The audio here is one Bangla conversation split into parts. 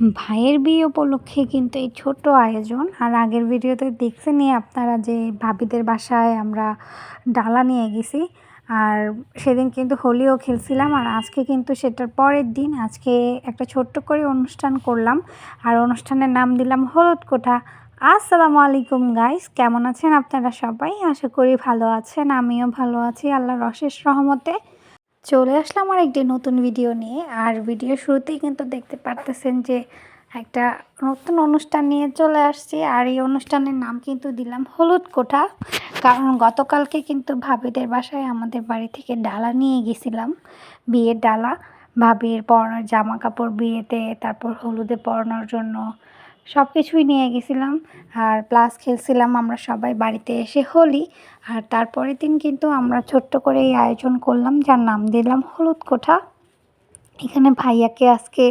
ভাইয়ের বিয়ে উপলক্ষে কিন্তু এই ছোট্ট আয়োজন, আর আগের ভিডিওতে দেখছেনই আপনারা যে ভাবিদের বাসায় আমরা ডালা নিয়ে গেছি, আর সেদিন কিন্তু হোলিও খেলছিলাম, আর আজকে কিন্তু সেটার পরের দিন আজকে একটা ছোট্ট করে অনুষ্ঠান করলাম, আর অনুষ্ঠানের নাম দিলাম হলুদ কোঠা। আসসালামু আলাইকুম গাইস কেমন আছেন আপনারা সবাই? আশা করি ভালো আছেন, আমিও ভালো আছি, আল্লাহর অশেষ রহমতে। চলে আসলাম আর একটি নতুন ভিডিও নিয়ে। আর ভিডিও শুরুতেই কিন্তু দেখতে পারতেছেন যে একটা নতুন অনুষ্ঠান নিয়ে চলে আসছি। আর এই অনুষ্ঠানের নাম কিন্তু দিলাম হলুদ কোঠা। কারণ গতকালকে কিন্তু ভাবিদের বাসায় আমাদের বাড়ি থেকে ডালা নিয়ে গেছিলাম, বিয়ের ডালা। ভাবির পরানোর জামা কাপড় বিয়েতে, তারপর হলুদে পরানোর জন্য সব কিছুই নিয়ে গেছিলাম। আর প্লাস খেলছিলাম আমরা সবাই বাড়িতে এসে হোলি। আর তারপরের দিন কিন্তু আমরা ছোট্ট করে এই আয়োজন করলাম, যার নাম দিলাম হলুদ কোঠা। এখানে ভাইয়াকে আজকে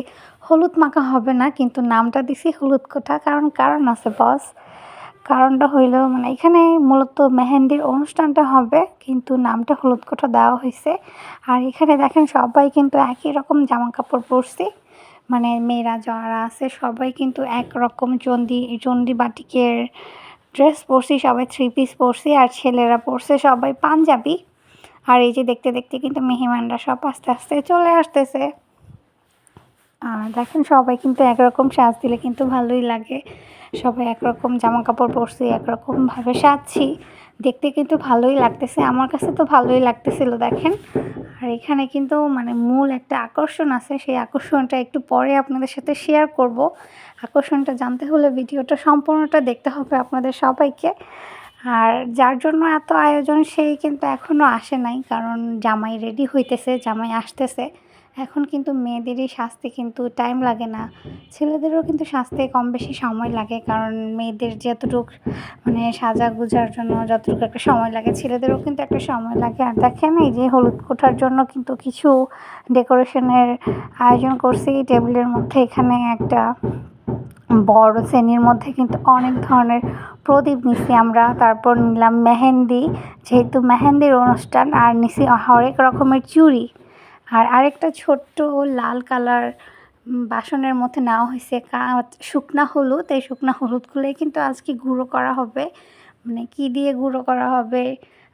হলুদ মাখা হবে না, কিন্তু নামটা দিছি হলুদ কোঠা। কারণ কারণ আছে বস কারণটা হইল মানে এখানে মূলত মেহেন্দির অনুষ্ঠানটা হবে, কিন্তু নামটা হলুদ কোঠা দেওয়া হয়েছে আর এখানে দেখেন সবাই কিন্তু একই রকম জামা কাপড় পরছি। মানে মেয়েরা যারা আছে, সবাই কিন্তু একরকম চন্ডি চন্ডি বাটিকের ড্রেস পরছি, সবাই থ্রি পিস পরছি আর ছেলেরা পরছে সবাই পাঞ্জাবি। আর এই যে দেখতে দেখতে কিন্তু মেহমানরা সব আস্তে আস্তে চলে আসতেছে। আর দেখেন সবাই কিন্তু একরকম সাজ দিলে কিন্তু ভালোই লাগে। সবাই একরকম জামা কাপড় পরছি একরকমভাবে সাজছি। দেখতে কিন্তু ভালোই লাগতেছে। আমার কাছে তো ভালোই লাগতেছিল, দেখেন। আর এখানে কিন্তু মানে মূল একটা আকর্ষণ আছে। সেই আকর্ষণটা একটু পরে আপনাদের সাথে শেয়ার করব। আকর্ষণটা জানতে হলে ভিডিওটা সম্পূর্ণটা দেখতে হবে আপনাদের সবাইকে। আর যার জন্য এত আয়োজন, সেই কিন্তু এখনও আসে নাই। কারণ জামাই রেডি হইতেছে, জামাই আসতেছে। এখন কিন্তু মেয়েদেরই সাজতে কিন্তু টাইম লাগে না। ছেলেদেরও কিন্তু সাজতে কম বেশি সময় লাগে কারণ মেয়েদের যতটুক মানে সাজা গুজার জন্য যতটুকু একটা সময় লাগে, ছেলেদেরও কিন্তু একটা সময় লাগে। আর দেখেন এই যে হলুদ কোঠার জন্য কিন্তু কিছু ডেকোরেশনের আয়োজন করছি। টেবিলের মধ্যে এখানে একটা বড় শ্রেণির মধ্যে কিন্তু অনেক ধরনের প্রদীপ নিছি আমরা। তারপর নিলাম মেহেন্দি, যেহেতু মেহেন্দির অনুষ্ঠান, আর নিছি হরেক রকমের চুড়ি। আর আরেকটা ছোট্ট লাল কালার বাসনের মধ্যে নেওয়া হয়েছে শুকনা হলুদ। এই শুকনা হলুদগুলোই কিন্তু আজকে গুঁড়ো করা হবে। মানে কি দিয়ে গুঁড়ো করা হবে?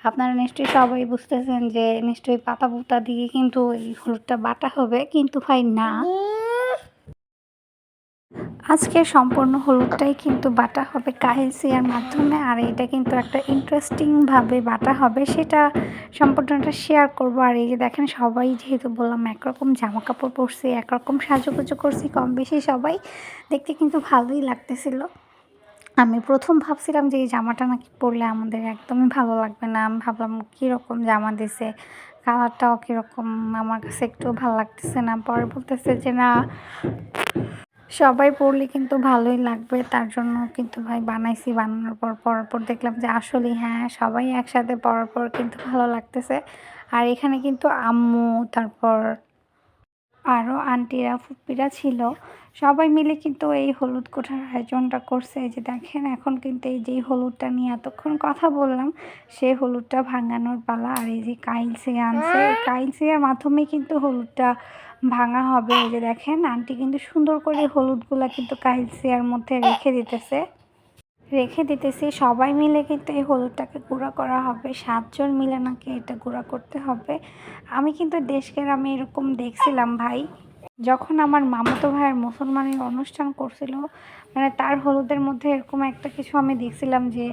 আপনারা নিশ্চয়ই সবাই বুঝতেছেন যে নিশ্চয়ই পাতা পুতা দিয়ে কিন্তু এই হলুদটা বাটা হবে, কিন্তু ভাই না। আজকে সম্পূর্ণ হলুদটাই কিন্তু বাটা হবে কাহিলসিয়ার মাধ্যমে, আর এটা কিন্তু একটা ইন্টারেস্টিংভাবে বাটা হবে। সেটা সম্পূর্ণটা শেয়ার করব। আর এই যে দেখেন, সবাই যেহেতু বললাম একরকম জামা কাপড় পরছি, একরকম সাজুগুজু করছি কম বেশি সবাই দেখতে কিন্তু ভালোই লাগতেছিল। আমি প্রথম ভাবছিলাম যে এই জামাটা নাকি পরলে আমাদের একদমই ভালো লাগবে না। আমি ভাবলাম, কীরকম জামা দিছে? কালারটাও কীরকম? আমার কাছে একটু ভালো লাগতেছে না। পরে বলতেছে যে, না সবাই পড়লে কিন্তু ভালোই লাগবে। তার জন্য কিন্তু ভাই বানাইছি বানানোর পর পরার পর দেখলাম যে আসলেই হ্যাঁ সবাই একসাথে পরার পর কিন্তু ভালো লাগতেছে। আর এখানে কিন্তু আম্মু তারপর আরও আন্টিরা ফুপ্পিরা ছিল। সবাই মিলে কিন্তু এই হলুদ কোঠার আয়োজনটা করছে। এই যে দেখেন এখন কিন্তু এই যে হলুদটা নিয়ে এতক্ষণ কথা বললাম সেই হলুদটা ভাঙানোর পালা। আর এই যে কাইলসে আনছে। কাইলসিয়ার মাধ্যমে কিন্তু হলুদটা ভাঙা হবে ওই যে দেখেন, আন্টি কিন্তু সুন্দর করে হলুদগুলো কিন্তু কাইলসিয়ার মধ্যে রেখে দিতেছে। রেখে দিতেছি, সবাই মিলে কিন্তু এই হলুদটাকে গুঁড়া করা হবে। সাতজন মিলে নাকি এটা গুঁড়া করতে হবে। আমি কিন্তু দেশকে আমি এরকম দেখছিলাম ভাই। যখন আমার মামাতো ভাইয়ের মুসলমানের অনুষ্ঠান করছিল মানে তার হলুদের মধ্যে এরকম একটা কিছু আমি দেখছিলাম যে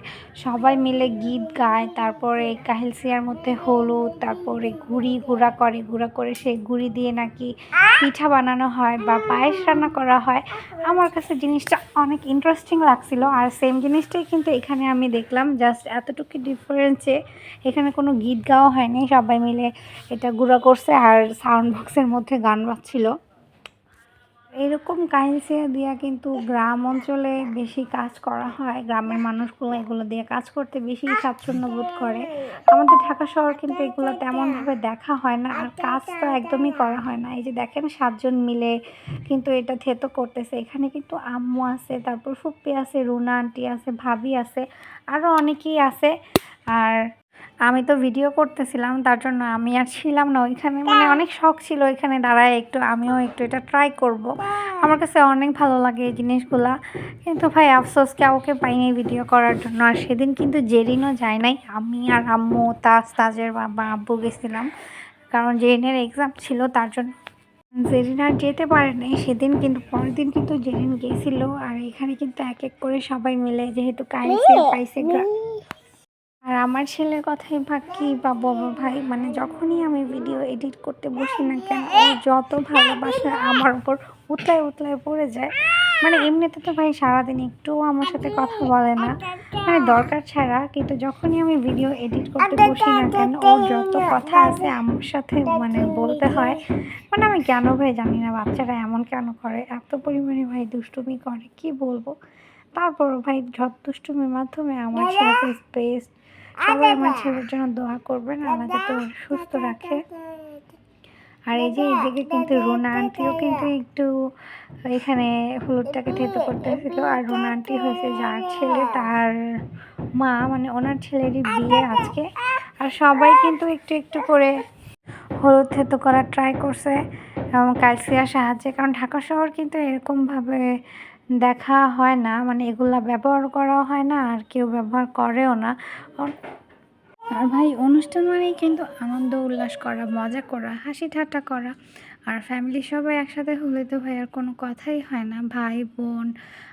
সবাই মিলে গীত গায়, তারপরে কাহিলসিয়ার মধ্যে হলুদ, তারপরে গুড়ি গুঁড়া করে গুঁড়া করে সেই গুড়ি দিয়ে নাকি পিঠা বানানো হয় বা পায়েস রান্না করা হয়। আমার কাছে জিনিসটা অনেক ইন্টারেস্টিং লাগছিল আর সেম জিনিসটাই কিন্তু এখানে আমি দেখলাম জাস্ট এতটুকু ডিফারেন্সে এখানে কোনো গীত গাওয়া হয়নি, সবাই মিলে এটা গুঁড়া করছে আর সাউন্ড বক্সের মধ্যে গান বাজছিল। এরকম কাহিনসিয়া দিয়া কিন্তু গ্রাম অঞ্চলে বেশি কাজ করা হয়। গ্রামের মানুষগুলো এগুলো দিয়ে কাজ করতে বেশি স্বাচ্ছন্দ্য বোধ করে। আমাদের ঢাকা শহর কিন্তু এগুলো তেমনভাবে দেখা হয় না। আর কাজ তো একদমই করা হয় না। এই যে দেখেন, সাতজন মিলে কিন্তু এটা থেতো করতেছে। এখানে কিন্তু আম্মু আছে, তারপর ফুপ্পি আছে, রুনা আন্টি আছে, ভাবি আছে আরও অনেকেই আছে। আর আমি তো ভিডিও করতেছিলাম, তার জন্য আমি আর ছিলাম না ওইখানে। মানে অনেক শখ ছিল ওইখানে দাঁড়ায় একটু, আমিও একটু এটা ট্রাই করব। আমার কাছে অনেক ভালো লাগে এই জিনিসগুলা। কিন্তু ভাই, আফসোস কাউকে পাইনি ভিডিও করার জন্য? আর সেদিন কিন্তু জেরিনও যায় নাই। আমি আর আম্মু তাজ তাজের বাবা, আব্বু গেছিলাম। কারণ জেরিনের এক্সাম ছিল, তার জন্য জেরিন আর যেতে পারেনি সেদিন কিন্তু, পরের দিন কিন্তু জেরিন গেছিল। আর এখানে কিন্তু এক এক করে সবাই মিলে যেহেতু কাইসে পাইসে আর আমার ছেলের কথাই ভাগ কি বা বলব ভাই? মানে যখনই আমি ভিডিও এডিট করতে বসি না কেন, ও যত ভালোবাসা আমার উপর উতলায় উতলায় পড়ে যায়। মানে এমনিতে তো ভাই সারাদিন একটুও আমার সাথে কথা বলে না। মানে দরকার ছাড়া, কিন্তু যখনই আমি ভিডিও এডিট করতে বসি না কেন ওর যত কথা আছে আমার সাথে মানে বলতে হয়। মানে আমি কেন ভাই জানি না, বাচ্চারা এমন কেন করে? এত পরিমাণে ভাই দুষ্টুমি করে, কি বলব? তারপরও ভাই যত দুষ্টুমির মাধ্যমে আমার ছেলেকে স্পেস সবাই আমার ছেলের জন্য দোয়া করবেন আল্লাহ যাতে সুস্থ রাখে। আর এই যে এদিকে কিন্তু রুনা আন্টিও কিন্তু একটু এখানে হলুদটাকে থেতো করতেছিল আর রুনা আন্টি হয়েছে যার ছেলে তার মা মানে ওনার ছেলেরই বিয়ে আজকে। আর সবাই কিন্তু একটু একটু করে হলুদ থেতো করার ট্রাই করছে এবং কালসিয়ার সাহায্যে। কারণ ঢাকা শহর কিন্তু এরকমভাবে দেখা হয় না মানে এগুলা ব্যবহার করাও হয় না আর কেউ ব্যবহার করেও না। আর ভাই, অনুষ্ঠান মানেই কিন্তু আনন্দ, উল্লাস করা, মজা করা, হাসি ঠাট্টা করা। আর ফ্যামিলি সবাই একসাথে হলে তো ভাই আর কোনো কথাই হয় না। ভাই, বোন,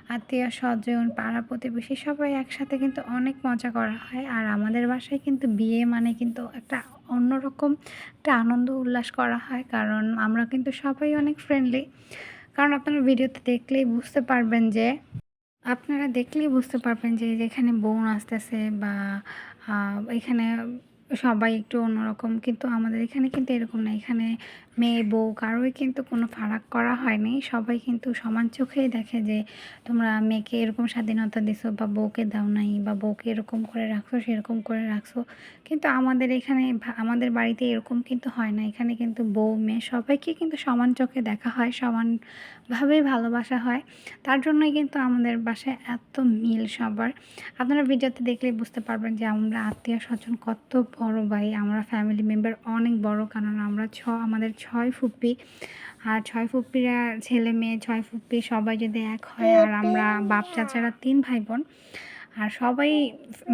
আত্মীয়, স্বজন, পাড়া প্রতিবেশী সবাই একসাথে কিন্তু অনেক মজা করা হয়। আর আমাদের বাসায় কিন্তু বিয়ে মানে কিন্তু একটা অন্যরকম একটা আনন্দ, উল্লাস করা হয়। কারণ আমরা কিন্তু সবাই অনেক ফ্রেন্ডলি কারণ আপনারা ভিডিওতে দেখলেই বুঝতে পারবেন যে, আপনারা দেখলেই বুঝতে পারবেন যে, যেখানে বোন আসতেছে বা এখানে সবাই একটু অন্যরকম, কিন্তু আমাদের এখানে কিন্তু এরকম না। এখানে মেয়ে, বউ কারোই কিন্তু কোনো ফারাক করা হয়নি। সবাই কিন্তু সমান চোখেই দেখে যে তোমরা মেয়েকে এরকম স্বাধীনতা দিছো বা বউকে দাও নাই বা বউকে এরকম করে রাখছো, সেরকম করে রাখছো। কিন্তু আমাদের এখানে আমাদের বাড়িতে এরকম কিন্তু হয় না। এখানে কিন্তু বউ, মেয়ে সবাইকে কিন্তু সমান চোখে দেখা হয়, সমানভাবেই ভালোবাসা হয়। তার জন্যই কিন্তু আমাদের বাসায় এত মিল সবার। আপনারা ভিডিওতে দেখলেই বুঝতে পারবেন যে আমরা আত্মীয় স্বজন কত বড় ভাই আমরা ফ্যামিলি মেম্বার অনেক বড় কারণ আমরা ছ আমাদের ছয় ফুপ্পি আর ছয় ফুপ্পিরা ছেলে মেয়ে ছয় ফুপ্পি সবাই যদি এক হয় আর আমরা বাপ চাচারা তিন ভাই বোন। আর সবাই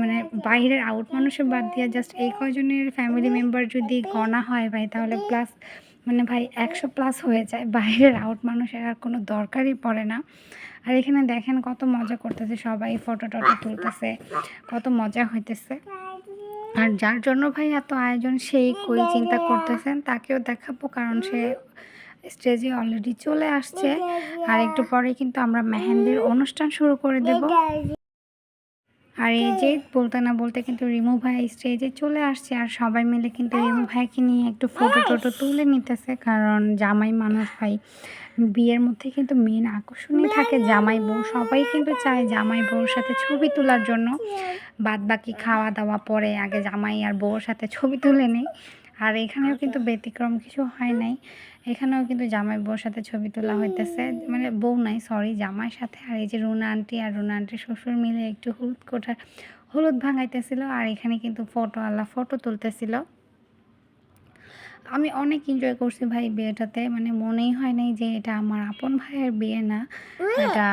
মানে বাইরের আউট মানুষের বাদ দিয়ে জাস্ট এই কজনের ফ্যামিলি মেম্বার যদি গণা হয় ভাই তাহলে প্লাস মানে ভাই একশো প্লাস হয়ে যায়। বাইরের আউট মানুষের আর কোনো দরকারই পড়ে না। আর এখানে দেখেন কত মজা করতেছে সবাই ফটো টটো তুলতেছে কত মজা হইতেছে। আর যার জন্য ভাই এত আয়োজন, সেই কই চিন্তা করতেছেন? তাকেও দেখাবো, কারণ সে স্টেজে অলরেডি চলে আসছে। আর একটু পরে কিন্তু আমরা মেহেন্দির অনুষ্ঠান শুরু করে দেব। আর এই যে বলতে না বলতে কিন্তু রিমু ভাই স্টেজে চলে আসছে আর সবাই মিলে কিন্তু রিমু ভাইকে নিয়ে একটু ফটো টোটো তুলে নিতেছে। কারণ জামাই মানুষ ভাই বিয়ের মধ্যে কিন্তু মেন আকর্ষণই থাকে জামাই বউ। সবাই কিন্তু চায় জামাই বউর সাথে ছবি তোলার জন্য। বাদ বাকি খাওয়া দাওয়া পরে আগে জামাই আর বউর সাথে ছবি তুলে নেই। আর এখানেও কিন্তু ব্যতিক্রম কিছু হয় নাই। এখানেও কিন্তু জামাই বউর সাথে ছবি তোলা হইতেছে। মানে বউ নাই সরি জামাইয়ের সাথে। আর এই যে রুনা আন্টি আর রুনা আন্টির শ্বশুর মিলে একটু হলুদ কোঠার হলুদ ভাঙাইতেছিল। আর এখানে কিন্তু ফটো আল্লাহ ফটো তুলতেছিল। আমি অনেক এনজয় করছি ভাই বিয়েটাতে। মানে মনেই হয় নাই যে এটা আমার আপন ভাইয়ের বিয়ে না। এটা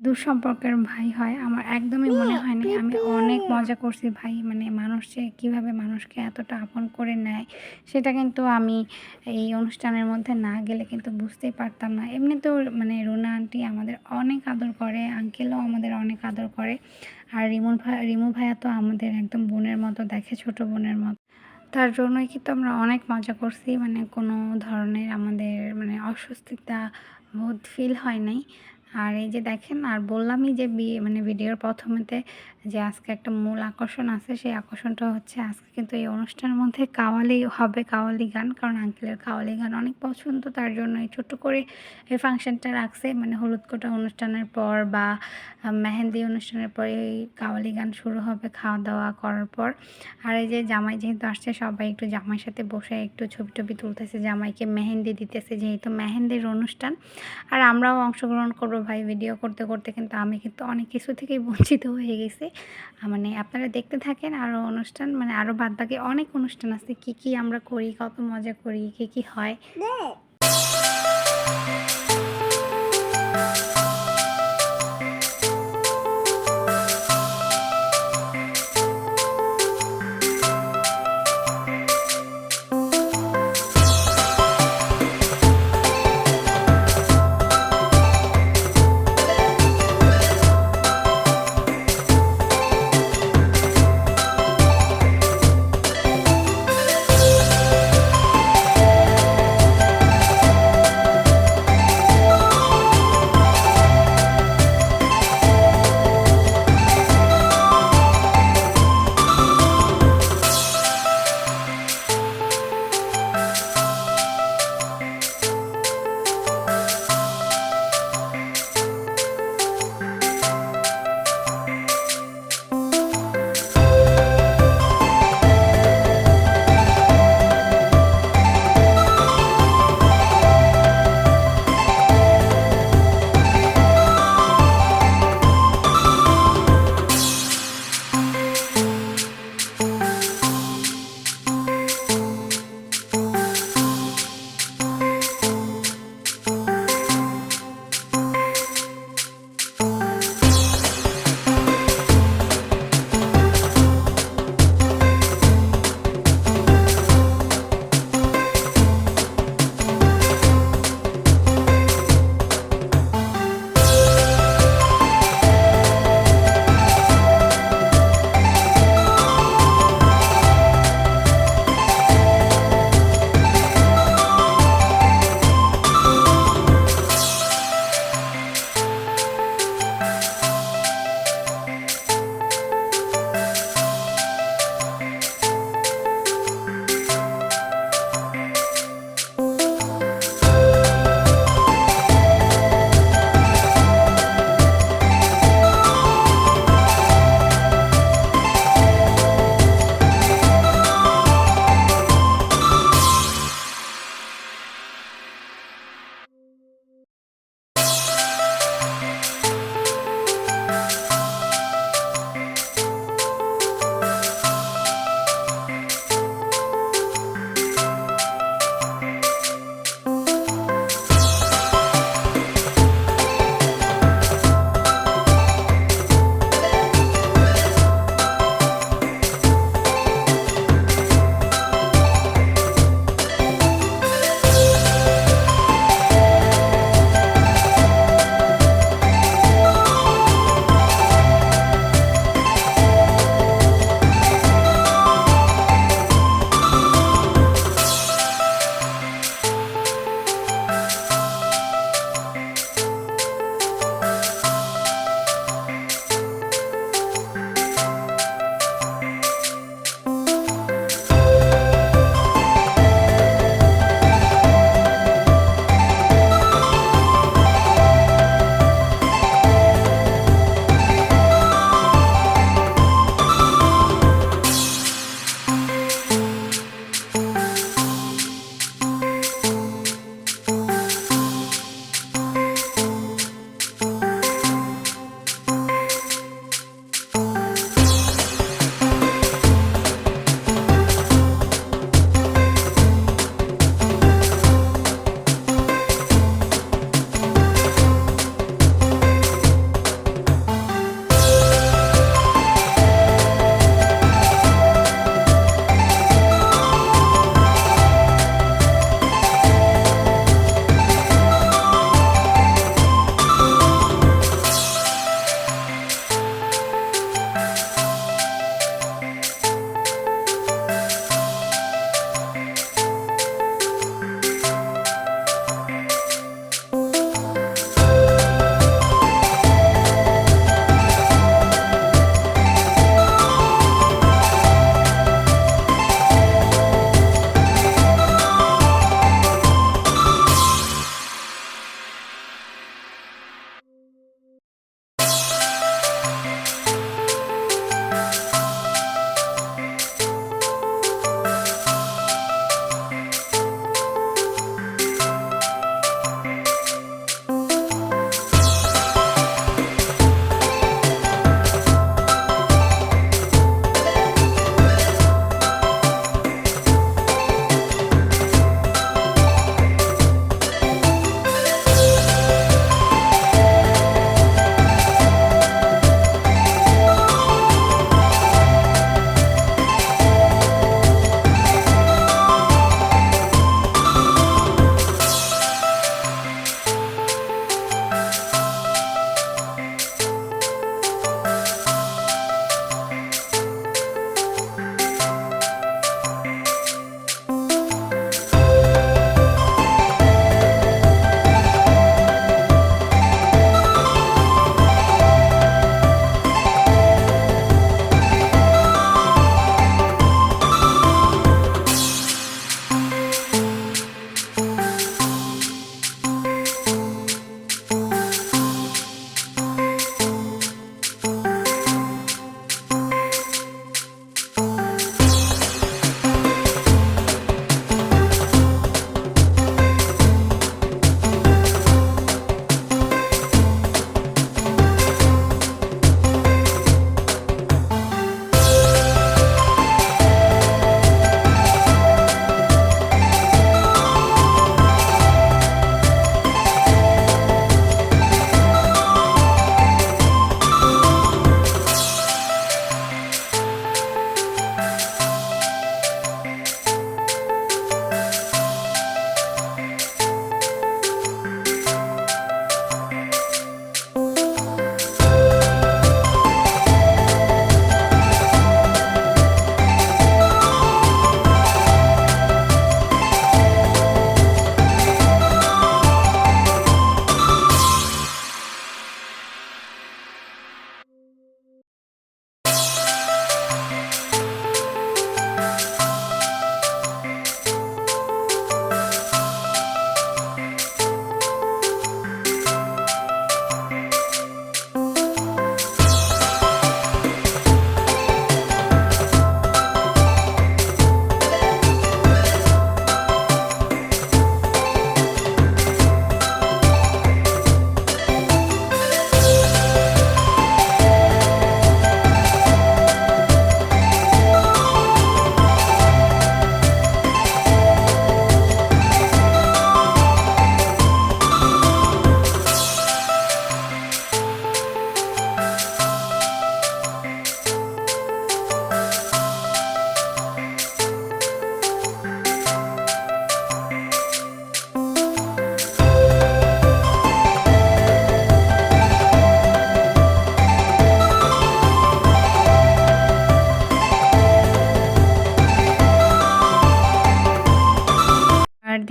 আহ, দূর সম্পর্কের ভাই হয়। আমার একদমই মনে হয় নাই আমি অনেক মজা করছি ভাই। মানে মানুষ যে কীভাবে মানুষকে এতটা আপন করে নেয় সেটা কিন্তু আমি এই অনুষ্ঠানের মধ্যে না গেলে কিন্তু বুঝতেই পারতাম না। এমনিতেও মানে রুনা আন্টি আমাদের অনেক আদর করে আঙ্কেলও আমাদের অনেক আদর করে। আর রিমু ভাই রিমু ভাইয়া তো আমাদের একদম বোনের মতো দেখে ছোট বোনের মতো। তার জন্যই কিন্তু আমরা অনেক মজা করছি। মানে কোনো ধরনের আমাদের মানে অস্বস্তিতা বোধ ফিল হয় নাই। আর এই যে দেখেন, আর বললামই যে বিয়ে মানে ভিডিওর প্রথমেতে যে আজকে একটা মূল আকর্ষণ আছে, সেই আকর্ষণটা হচ্ছে আজকে কিন্তু এই অনুষ্ঠানের মধ্যে কাওয়ালি হবে, কাওয়ালি গান। কারণ আঙ্কেলের কাওয়ালি গান অনেক পছন্দ, তার জন্য এই ছোট্ট করে এই ফাংশনটা রাখছে। মানে হলুদ কোটা অনুষ্ঠানের পর বা মেহেন্দি অনুষ্ঠানের পর এই কাওয়ালি গান শুরু হবে খাওয়া দাওয়া করার পর। আর এই যে জামাই যেহেতু আসছে, সবাই একটু জামাইয়ের সাথে বসে একটু ছবি টবি তুলতেছে, জামাইকে মেহেন্দি দিতেছে, যেহেতু মেহেন্দির অনুষ্ঠান। আর আমরাও অংশগ্রহণ করব বড় ভাই ভিডিও করতে করতে কিন্তু আমি কিন্তু অনেক কিছু থেকেই বঞ্চিত হয়ে গেছি। মানে আপনারা দেখতে থাকেন আরও অনুষ্ঠান মানে আরও বাদ বাকি অনেক অনুষ্ঠান আছে। কি কি আমরা করি, কত মজা করি, কি কি হয়।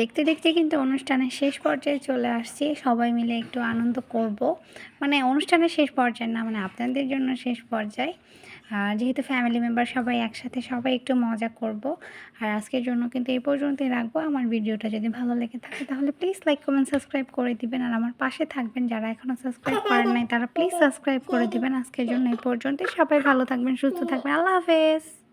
দেখতে দেখতে কিন্তু অনুষ্ঠানের শেষ পর্যায়ে চলে আসছি। সবাই মিলে একটু আনন্দ করব। মানে অনুষ্ঠানের শেষ পর্যায়ে না মানে আপনাদের জন্য শেষ পর্যায়ে। যেহেতু ফ্যামিলি মেম্বার সবাই একসাথে সবাই একটু মজা করব। আর আজকের জন্য কিন্তু এই পর্যন্তই রাখব। আমার ভিডিওটা যদি ভালো লেগে থাকে তাহলে প্লিজ লাইক কমেন্ট সাবস্ক্রাইব করে দিবেন। আর আমার পাশে থাকবেন যারা এখনও সাবস্ক্রাইব করেন নাই, তারা প্লিজ সাবস্ক্রাইব করে দিবেন। আজকের জন্য এই পর্যন্তই। সবাই ভালো থাকবেন, সুস্থ থাকবেন। আল্লাহ হাফেজ।